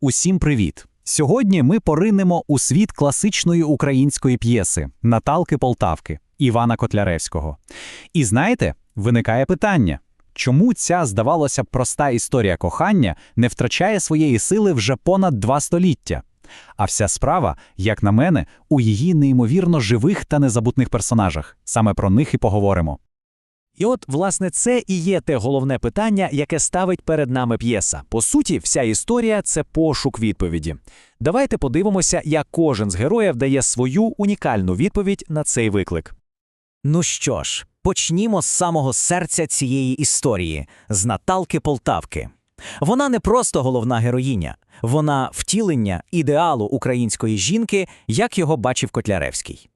Усім привіт! Сьогодні ми поринемо у світ класичної української п'єси Наталки Полтавки Івана Котляревського. І знаєте, виникає питання: чому ця, здавалося б, проста історія кохання не втрачає своєї сили вже понад два століття? А вся справа, як на мене, у її неймовірно живих та незабутних персонажах. Саме про них і поговоримо. І от, власне, це і є те головне питання, яке ставить перед нами п'єса. По суті, вся історія це пошук відповіді. Давайте подивимося, як кожен з героїв дає свою унікальну відповідь на цей виклик. Ну що ж, почнімо з самого серця цієї історії з Наталки Полтавки. Вона не просто головна героїня, вона втілення ідеалу української жінки, як його бачив Котляревський.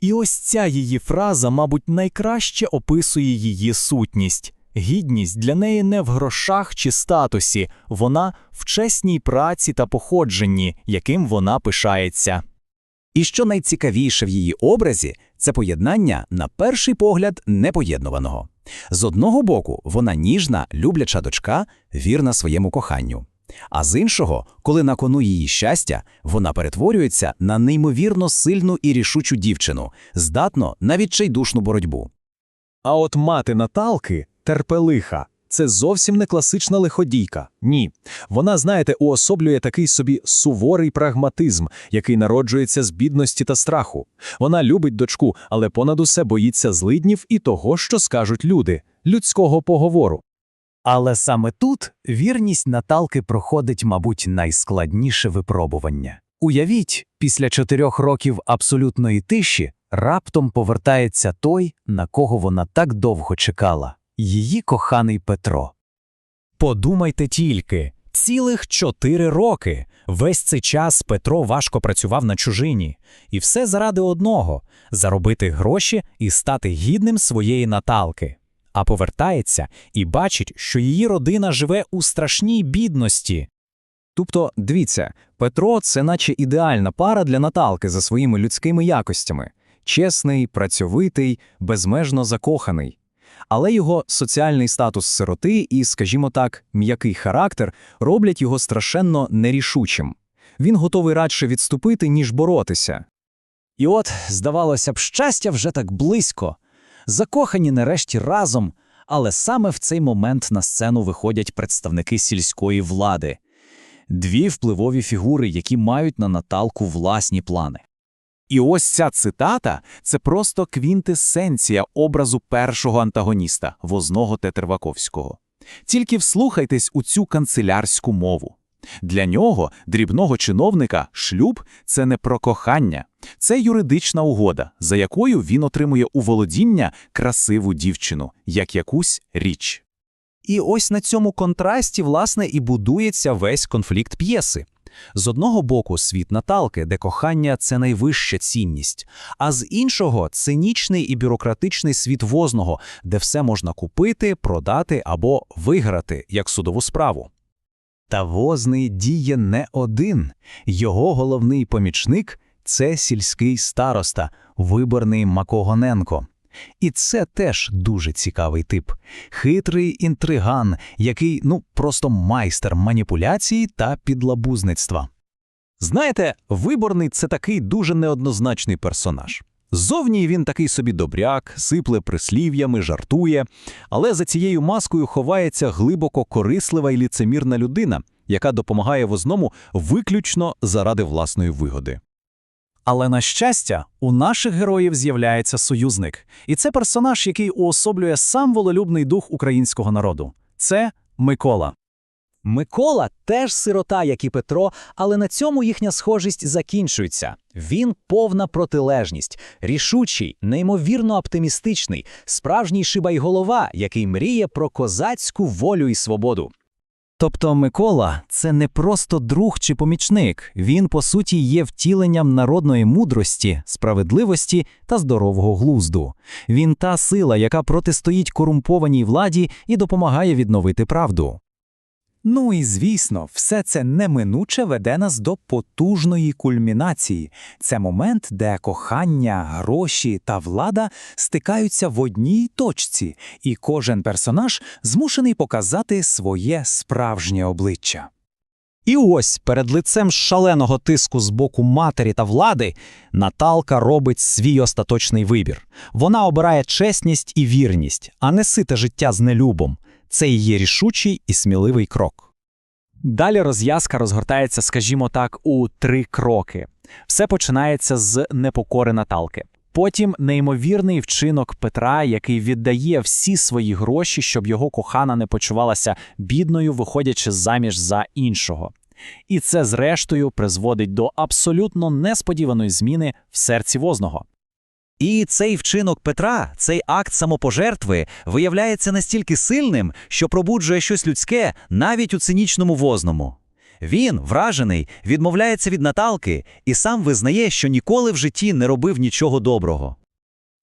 І ось ця її фраза, мабуть, найкраще описує її сутність. Гідність для неї не в грошах чи статусі, вона в чесній праці та походженні, яким вона пишається. І що найцікавіше в її образі, це поєднання, на перший погляд, непоєднуваного. З одного боку, вона ніжна, любляча дочка, вірна своєму коханню. А з іншого, коли на кону її щастя, вона перетворюється на неймовірно сильну і рішучу дівчину, здатну на відчайдушну боротьбу. А от мати Наталки терпелиха. Це зовсім не класична лиходійка. Ні. Вона, знаєте, уособлює такий собі суворий прагматизм, який народжується з бідності та страху. Вона любить дочку, але понад усе боїться злиднів і того, що скажуть люди, людського поговору. Але саме тут вірність Наталки проходить, мабуть, найскладніше випробування. Уявіть, після чотирьох років абсолютної тиші раптом повертається той, на кого вона так довго чекала її коханий Петро. Подумайте тільки, цілих чотири роки. Весь цей час Петро важко працював на чужині. І все заради одного заробити гроші і стати гідним своєї Наталки. А повертається і бачить, що її родина живе у страшній бідності. Тобто, дивіться, Петро це наче ідеальна пара для Наталки за своїми людськими якостями чесний, працьовитий, безмежно закоханий. Але його соціальний статус сироти і, скажімо так, м'який характер роблять його страшенно нерішучим. Він готовий радше відступити, ніж боротися. І от, здавалося б, щастя вже так близько. Закохані нарешті разом, але саме в цей момент на сцену виходять представники сільської влади. Дві впливові фігури, які мають на Наталку власні плани. І ось ця цитата це просто квінтесенція образу першого антагоніста возного Тетерваковського. Тільки вслухайтесь у цю канцелярську мову. Для нього, дрібного чиновника, шлюб це не про кохання, це юридична угода, за якою він отримує у володіння красиву дівчину, як якусь річ. І ось на цьому контрасті, власне, і будується весь конфлікт п'єси. З одного боку, світ Наталки, де кохання це найвища цінність, а з іншого цинічний і бюрократичний світ возного, де все можна купити, продати або виграти як судову справу. Та возний діє не один. Його головний помічник це сільський староста, виборний Макогоненко. І це теж дуже цікавий тип. Хитрий інтриган, який, ну, просто майстер маніпуляції та підлабузництва. Знаєте, виборний це такий дуже неоднозначний персонаж. Зовні він такий собі добряк, сипле прислів'ями, жартує, але за цією маскою ховається глибоко корислива і ліцемірна людина, яка допомагає возному виключно заради власної вигоди. Але на щастя, у наших героїв з'являється союзник, і це персонаж, який уособлює сам волелюбний дух українського народу. Це Микола. Микола теж сирота, як і Петро, але на цьому їхня схожість закінчується. Він повна протилежність, рішучий, неймовірно оптимістичний, справжній шибайголова, який мріє про козацьку волю і свободу. Тобто Микола це не просто друг чи помічник, він, по суті, є втіленням народної мудрості, справедливості та здорового глузду. Він та сила, яка протистоїть корумпованій владі і допомагає відновити правду. Ну і звісно, все це неминуче веде нас до потужної кульмінації. Це момент, де кохання, гроші та влада стикаються в одній точці, і кожен персонаж змушений показати своє справжнє обличчя. І ось перед лицем шаленого тиску з боку матері та влади Наталка робить свій остаточний вибір. Вона обирає чесність і вірність, а не сите життя з нелюбом. Це її рішучий і сміливий крок. Далі розв'язка розгортається, скажімо так, у три кроки. Все починається з непокори Наталки. Потім неймовірний вчинок Петра, який віддає всі свої гроші, щоб його кохана не почувалася бідною, виходячи заміж за іншого. І це, зрештою, призводить до абсолютно несподіваної зміни в серці возного. І цей вчинок Петра, цей акт самопожертви, виявляється настільки сильним, що пробуджує щось людське навіть у цинічному возному. Він, вражений, відмовляється від Наталки і сам визнає, що ніколи в житті не робив нічого доброго.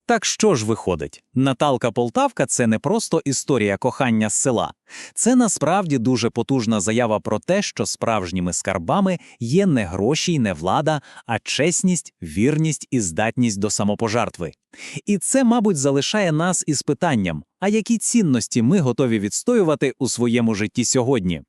Так що ж виходить? Наталка Полтавка це не просто історія кохання з села. Це насправді дуже потужна заява про те, що справжніми скарбами є не гроші й не влада, а чесність, вірність і здатність до самопожертви. І це, мабуть, залишає нас із питанням: а які цінності ми готові відстоювати у своєму житті сьогодні?